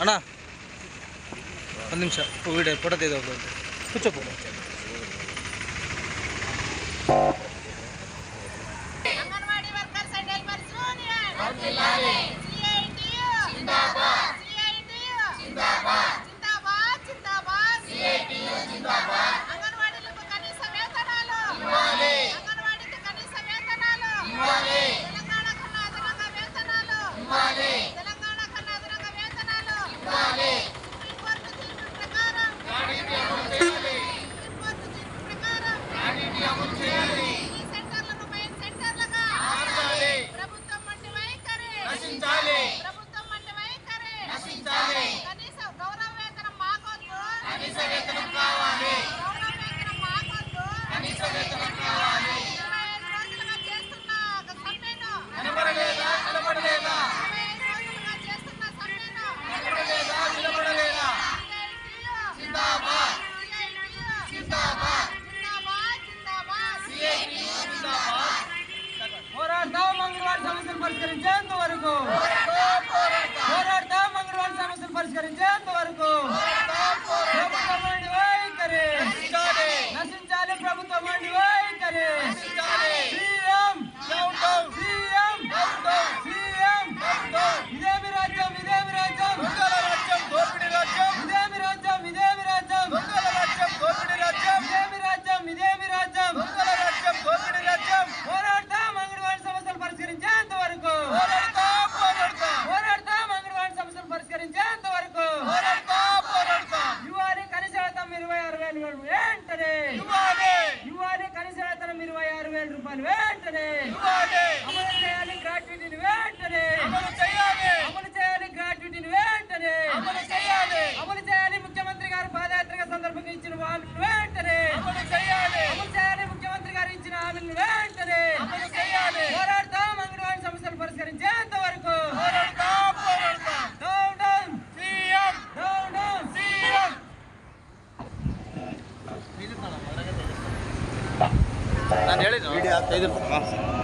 ಅಣ್ಣ ಒಂದು ನಿಮಿಷ ಹೋಗಿಡೆ ಫೋಟೋ ತೆಗೆದು ಹೋಗ್ಬೋದು ಕುಚ್ಚಪ್ಪ Money. పరిష్కరించేంత వరకు పోరాడతాం. మంగళవారం సమస్యలు పరిష్కరించే. వెంటనే. యువాది కనీస ఇరవై ఆరు వేల రూపాయలు వెంటనే. అమలు చేయాలి గ్రాట్యుటీని వెంటనే. అమలు చేయాలి. Nanti.